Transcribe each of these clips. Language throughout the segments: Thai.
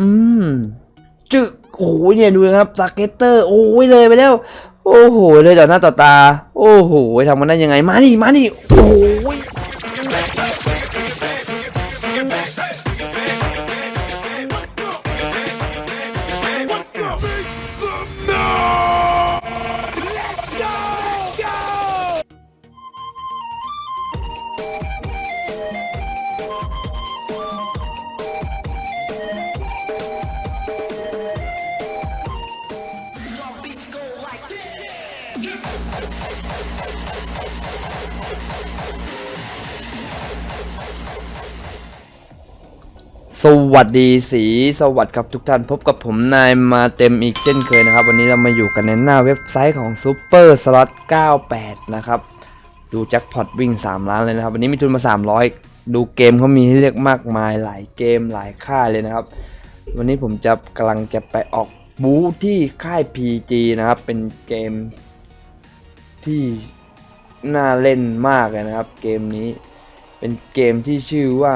อืมจึกโอ้โหเนี่ยดูนะครับสเก็ตเตอร์โอ้ยเลยไปแล้ว โอ้โหเลยต่อหน้าต่อตา โอ้โหทำมันได้ยังไงมาดิมาดิโอ้ย สวัสดีสีสวัสดีครับทุกท่านพบกับผมนายมาเต็มอีกเช่นเคยนะครับ วันนี้เรามาอยู่กันในหน้าเว็บไซต์ของ Super Slot 98 นะครับ ดูแจ็คพอตวิ่ง 3 ล้านเลยนะครับ วันนี้มีทุนมา 300 ดูเกมเขามีให้เลือกมากมายหลายเกมหลายค่ายเลยนะครับ วันนี้ผมจะกำลังจะไปออกบูธที่ค่าย PG นะครับ เป็นเกม ที่น่าเล่นมากเลยนะครับ เกมนี้เป็นเกมที่ชื่อว่า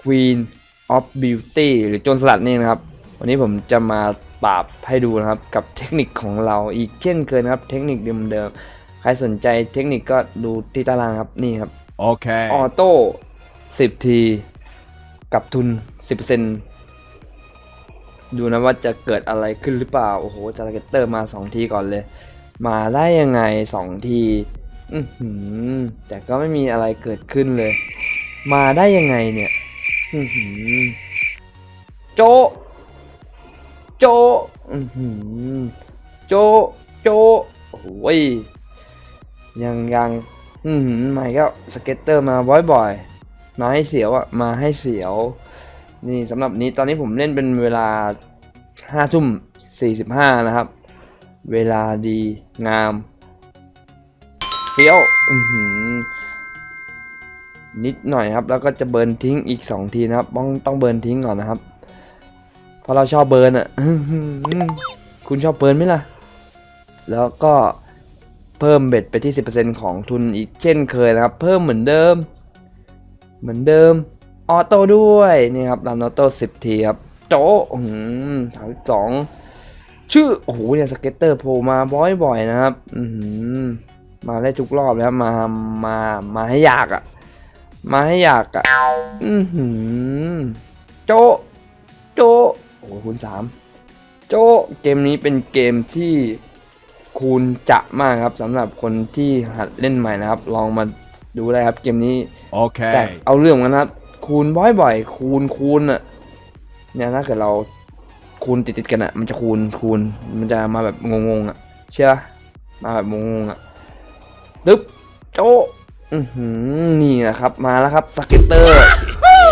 Queen of Beauty หรือโจรสลัดนี่นะครับ วันนี้ผมจะมาปราบให้ดูนะครับ กับเทคนิคของเราอีกเช่นเคยนะครับ เทคนิคเดิมๆใครสนใจเทคนิคก็ดูที่ตารางครับนี่ครับ Okay. ออโต้10 ที กับทุน 10%ดูนะว่าจะเกิดอะไรขึ้นหรือเปล่า โอ้โหจาร์เกตเตอร์มา 2 ทีก่อนเลย มาได้ยังไง2ทีอือหือแต่ก็ไม่มีอะไรเกิดขึ้นเลย มาได้ยังไงเนี่ยอือหือโจ โจอือหือโจ โจโอ้ยยังยังอือหือใหม่ก็สเก็ตเตอร์มาบ่อยๆ มาให้เสียวอะมาให้เสียว นี่สำหรับนี้ตอนนี้ผมเล่นเป็นเวลาห้าทุ่มสี่สิบห้านะครับ เวลาดีงามเฟี้ยวนิดหน่อยครับ แล้วก็จะเบิร์นทิ้งอีกสองทีนะครับ ต้องต้องเบิร์นทิ้งก่อนนะครับ เพราะเราชอบเบิร์นอะคุณชอบเบิร์นไหมล่ะ แล้วก็เพิ่มเบ็ดไปที่ 10%ของทุนอีกเช่นเคยนะครับ เพิ่มเหมือนเดิม เหมือนเดิม ออโต้ด้วยนี่ครับรันออโต้10 ทีครับ โจะอืมถามสอง ชื่อ โอ้โหเนี่ยสเก็ตเตอร์โผล่มาบ่อยๆนะครับ อือหือมาได้ทุกรอบแล้วมา มา มาให้ยากอะ่ะ มาให้อยากอะ่ะ อือหือโจะโจะโอ้โหคูณสามโจะเกมนี้เป็นเกมที่คูณจะมากครับสำหรับคนที่หัดเล่นใหม่นะครับ ลองมาดูได้ครับเกมนี้แต่ Okay. เอาเรื่องเหมือนกันนะครับ คูณบ่อยๆ คูณคูณอะเนี่ยถ้าเกิดเรา คูณติดๆกันอะมันจะคูณคูณมันจะมาแบบงงๆอะเชื่อมาแบบงงๆอะดึ๊บโจอือหือนี่นะครับมาแล้วครับสเก็ตเตอร์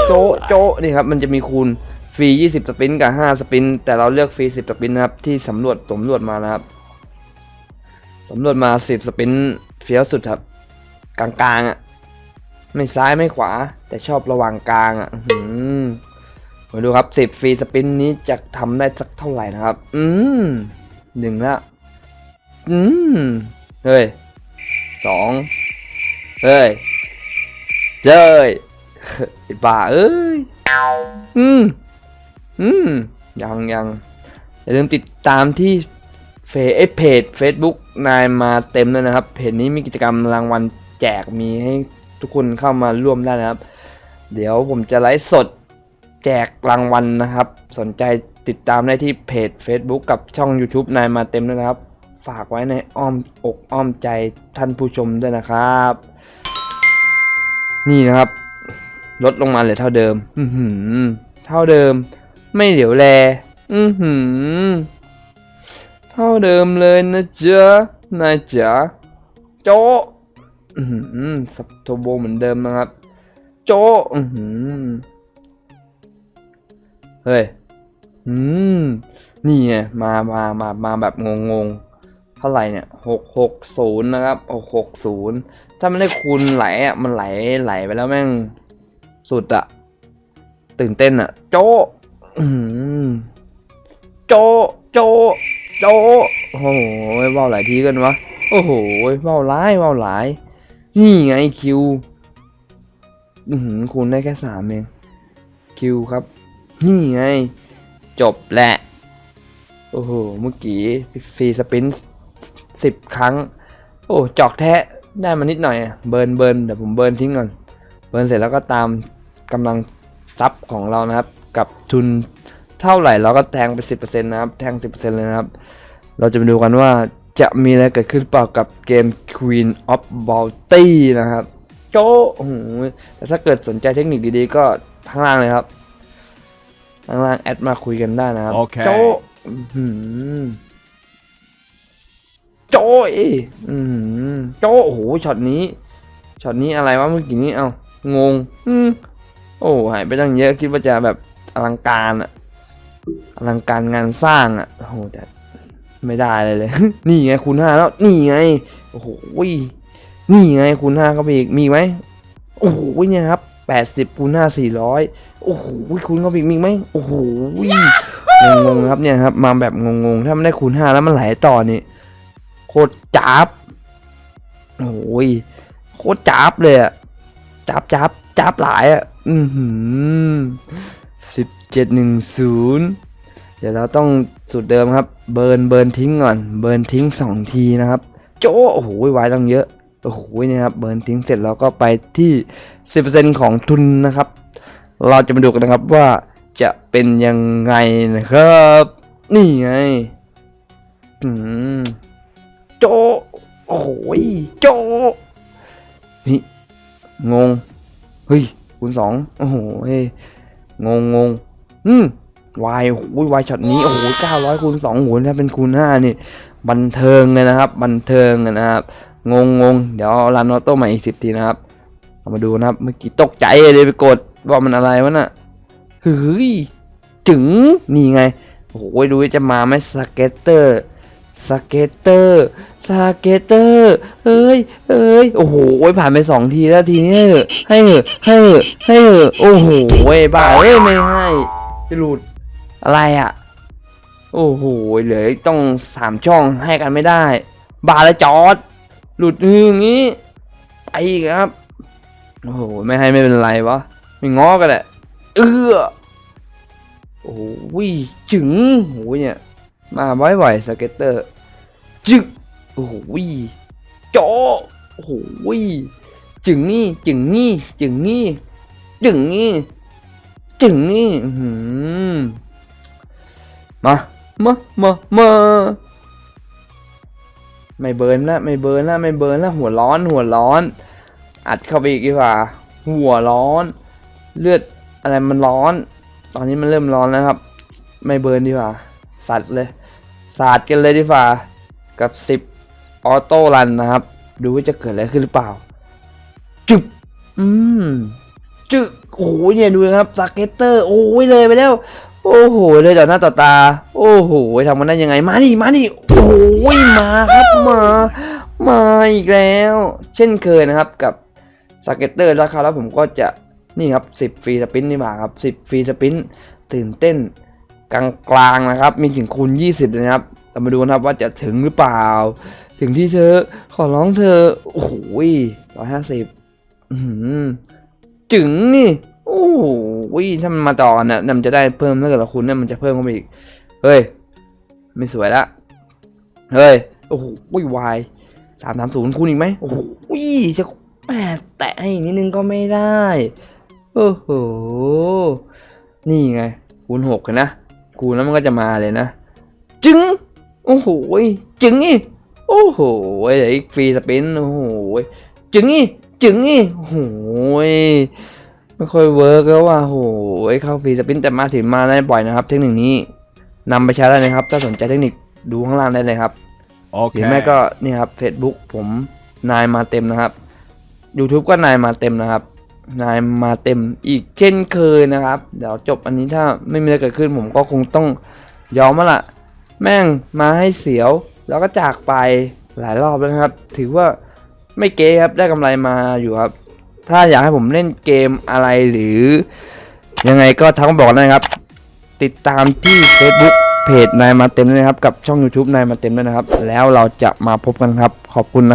โจโจนี่ครับมันจะมีคูณฟรี 20 สปินกับ 5 สปิน แต่เราเลือกฟรี 10 สปินนะครับ ที่สำรวจสำรวจมานะครับสำรวจมา 10 สปินเฟี้ยวสุดครับ กลางๆอะ ไม่ซ้ายไม่ขวา แต่ชอบระหว่างกลางอะ มาดูครับ10ฟรีสปินนี้จะทำได้สักเท่าไหร่นะครับ อืมหนึ่งละอืมเฮ้ยสองเฮ้ยเจ้ยไอ้บ้าเอ้ย อืม อืม ยังยังอย่าลืมติดตามที่เฟซเอ้ยเพจ Facebook นายมาเต็มเลยนะครับ เพจนี้มีกิจกรรมรางวัลแจกมีให้ทุกคนเข้ามาร่วมได้นะครับ เดี๋ยวผมจะไลฟ์สด แจกรางวัลนะครับ สนใจติดตามได้ที่เพจ Facebook กับช่อง YouTube นายมาเต็มด้วยนะครับ ฝากไว้ในอ้อมอกอ้อมใจท่านผู้ชมด้วยนะครับ นี่นะครับ ลดลงมาเหลือเท่าเดิม อือหือเท่าเดิม ไม่เหลียวแล อือหือเท่าเดิมเลยนะจ๊ะนายจ๋าโจอือหือสับโทโบเหมือนเดิมนะครับ โจอือหือ เฮ้ย อืม นี่ไง มามามามาแบบงงๆเท่าไหร่เนี่ยหกหกศูนย์นะครับหกหกศูนย์ถ้ามันได้คูณไหลอะ มันไหลไหลไปแล้วแม่ง สุดอะตื่นเต้นอะโจะโจะโจะโจะโอ้โหเว่าหลายทีกันวะ โอ้โหเว่าร้ายเว่าหลาย นี่ไงคิว อือหือคูณได้แค่สามเอง คิวครับ นี่ไง จบแหละ โอ้โห เมื่อกี้ฟรีสปินสิบครั้ง โอ้จอกแทะได้มานิดหน่อย เบิร์นเบิร์นเดี๋ยวผมเบิร์นทิ้งก่อน เบิร์นเสร็จแล้วก็ตามกำลังทรัพย์ของเรานะครับ กับทุนเท่าไหร่เราก็แทงไปสิบเปอร์เซ็นต์นะครับ แทงสิบเปอร์เซ็นต์เลยนะครับ เราจะมาดูกันว่าจะมีอะไรเกิดขึ้นเปล่ากับเกม Queen of Bounty นะครับ โจ้แต่ถ้าเกิดสนใจเทคนิคดีๆ ก็ข้างล่างเลยครับ ข้างล่างแอดมาคุยกันได้นะครับ โอเค โจ้อื้อหือโจ้เอ้ยอื้อหือโจ้โอ้โหช็อตนี้ช็อตนี้อะไรวะเมื่อกี้นี้เอ้างงอืมโอ้หายไปตั้งเยอะคิดว่าจะแบบอลังการอะอลังการงานสร้างอะโอ้โหแต่ไม่ได้เลยเลย นี่ไงคูณห้าแล้ว นี่ไงโอ้โหนี่ไงคูณห้าเข้าไปอีกมีอีกไหมโอ้โหเนี่ยครับ แปดสิบคูณห้าสี่ร้อยโอ้โหคูณเข้าไปอีกมีอีกไหมโอ้โหงงๆครับเนี่ยครับมาแบบงงๆ ถ้ามันได้คูณห้าแล้วมันไหลต่อนี่โคตรจับโอ้ยโคตรจับเลยอะจับจับจับหลายอะอือหือสิบเจ็ดหนึ่งศูนย์เดี๋ยวเราต้องสูตรเดิมครับ เบิร์นเบิร์นทิ้งก่อน เบิร์นทิ้งสองทีนะครับ โจ้โอ้โหไว้ตั้งเยอะ โอ้โหเนี่ยครับเบิร์นทิ้งเสร็จแล้วก็ไปที่ 10%ของทุนนะครับ เราจะมาดูกันนะครับว่าจะเป็นยังไงนะครับ นี่ไงอืมโจโอ้โหโจนี่งงเฮ้ยคูณสองโอ้โหเฮ้ยงงงงอืมวายโอ้โหวายช็อตนี้โอ้โหเก้าร้อยคูณสองโอ้โหถ้าเป็นคูณห้านี่ บันเทิงเลยนะครับ บันเทิงนะครับ งงงงเดี๋ยวรันออโต้ใหม่อีกสิบทีนะครับเอามาดูนะครับเมื่อกี้ตกใจเลยไปกดว่ามันอะไรวะน่ะเฮ้ยจึงนี่ไงโอ้โหดูจะมาไหมสเก็ตเตอร์สเก็ตเตอร์สเก็ตเตอร์เอ้ยเอ้ยโอ้โหผ่านไปสองทีแล้วทีนี้ให้เหอะให้เหอะให้เหอะโอ้โหบ้าเอ้ยไม่ให้จะหลุดอะไรอะ โอ้โหเหลืออีกต้องสามช่องให้กันไม่ได้ บาแล้วจอด หลุดอย่างงี้ไปอีกครับ โอ้โห ไม่ให้ไม่เป็นไรวะ ไม่ง้อกันแหละ เออโอ้โหจึงโอ้โหเนี่ย มาบ่อยๆสเก็ตเตอร์ จึกโอ้โหโจโอ้โหจึงนี่ จึงนี่ จึงนี่ จึงนี่ จึงนี่ มา มา มา มา ไม่เบิร์นละไม่เบิร์นละไม่เบิร์นละหัวร้อนหัวร้อน อัดเข้าไปอีกดีกว่า หัวร้อน เลือดอะไรมันร้อน ตอนนี้มันเริ่มร้อนแล้วครับ ไม่เบิร์นดีกว่า สัตว์เลยสาดกันเลยดีกว่ากับ 10 ออโต้รันนะครับ ดูว่าจะเกิดอะไรขึ้นหรือเปล่า จึบอืมจึกโอ้โหเนี่ยดูนะครับสเก็ตเตอร์ โอ้ยเลยไปแล้ว โอ้โหเลยต่อหน้าต่อตา โอ้โหทำมันได้ยังไง มาดิมาดิโอ้ยมาครับมา มาอีกแล้ว เช่นเคยนะครับกับสเก็ตเตอร์ราคาแล้วผมก็จะนี่ครับ 10ฟรีสปินนี่มาครับ 10ฟรีสปินตื่นเต้นกลางๆนะครับ มีถึงคูณ 20เลยนะครับเรามาดูนะครับว่าจะถึงหรือเปล่า ถึงที่เธอ ขอร้องเธอ โอ้โหร้อยห้าสิบจึงนี่ อ้โหถ้ามันมาต่อกันนะมันจะได้เพิ่มถ้าเกิดเราคูณเนี่ยมันจะเพิ่มเข้าไปอีก เฮ้ย ไม่สวยละ เฮ้ย โอ้โหวายสามสามศูนย์คูณอีกไหมโอ้โหจะแปดแตะให้นิดนึงก็ไม่ได้ โอ้โห นี่ไง คูณหกนะ คูณแล้วมันก็จะมาเลยนะ จึงโอ้โห จึงนี่โอ้โหเดี๋ยวอีกฟรีสปิน โอ้โห จึงนี่จึงนี่โอ้โห ไม่ค่อยเวิร์กแล้วว่ะโอ้โหเข้าฟรีสปินแต่มาถึงมาได้บ่อยนะครับ เทคนิคนี้นำไปใช้ได้นะครับ ถ้าสนใจเทคนิคดูข้างล่างได้เลยครับหรือ Okay. ไม่ก็นี่ครับ Facebook ผมนายมาเต็มนะครับ YouTube ก็นายมาเต็มนะครับ นายมาเต็มอีกเช่นเคยนะครับ เดี๋ยวจบอันนี้ถ้าไม่มีอะไรเกิดขึ้นผมก็คงต้องยอมมาละแม่งมาให้เสียว แล้วก็จากไปหลายรอบแล้วนะครับ ถือว่าไม่เก๋ครับได้กำไรมาอยู่ครับ ถ้าอยากให้ผมเล่นเกมอะไรหรือ ยังไงก็ทักมาบอกได้นะครับ ติดตามที่ Facebook เพจนายมาเต็มด้วยนะครับ กับช่อง YouTube นายมาเต็มด้วยนะครับ แล้วเราจะมาพบกันครับขอบคุณนะ